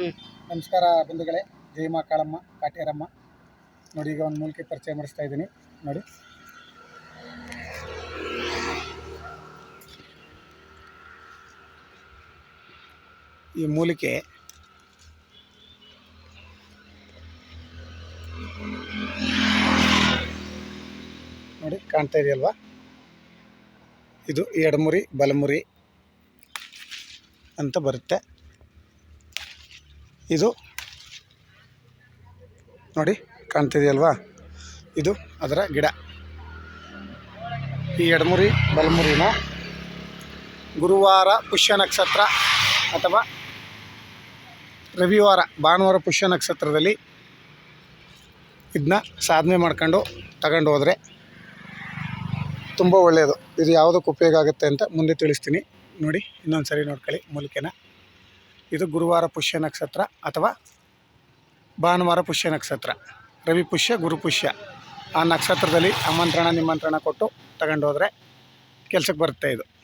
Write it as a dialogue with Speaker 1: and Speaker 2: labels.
Speaker 1: ನಮಸ್ಕಾರ ಬಂಧುಗಳೇ. ಜಯಮ್ಮ ಕಾಳಮ್ಮ ಕಾಟೇರಮ್ಮ ನೋಡಿ, ಈಗ ಒಂದು ಮೂಲಿಕೆ ಪರಿಚಯ ಮಾಡಿಸ್ತಾ ಇದ್ದೀನಿ. ನೋಡಿ. ಈ ಮೂಲಿಕೆ ನೋಡಿ, ಕಾಣ್ತಾ ಇದೆಯಲ್ವಾ? ಇದು ಎಡಮುರಿ, ಬಲಮುರಿ ಅಂತ ಬರುತ್ತೆ. ಇದು ನೋಡಿ, ಕಾಣ್ತಿದೆಯಲ್ವಾ? ಇದು ಅದರ ಗಿಡ. ಈ ಎಡಮುರಿ, ಬಲಮುರಿನ? ಗುರುವಾರ ಪುಷ್ಯ ನಕ್ಷತ್ರ ಅಥವಾ ರವಿವಾರ, ಭಾನುವಾರ ಪುಷ್ಯ ನಕ್ಷತ್ರದಲ್ಲಿ ಇದನ್ನ ಸಾಧನೆ ಮಾಡ್ಕೊಂಡು ತಗೊಂಡು ಹೋದರೆ ತುಂಬ ಒಳ್ಳೆಯದು. ಇದು ಯಾವುದಕ್ಕೆ ಉಪಯೋಗ ಆಗುತ್ತೆ ಅಂತ ಮುಂದೆ ತಿಳಿಸ್ತೀನಿ. ನೋಡಿ ಇನ್ನೊಂದು ಸರಿ ನೋಡ್ಕೊಳ್ಳಿ, ಮೂಲಿಕೆನ. ಇದು ಗುರುವಾರ ಪುಷ್ಯ ನಕ್ಷತ್ರ ಅಥವಾ ಭಾನುವಾರ ಪುಷ್ಯ ನಕ್ಷತ್ರ. ರವಿ ಪುಷ್ಯ, ಗುರು ಪುಷ್ಯ. ಆ ನಕ್ಷತ್ರದಲ್ಲಿ ಆಮಂತ್ರಣ, ನಿಮಂತ್ರಣ ಕೊಟ್ಟು ತಗೊಂಡೋದ್ರೆ ಕೆಲಸಕ್ಕೆ ಬರುತ್ತೆ ಇದು.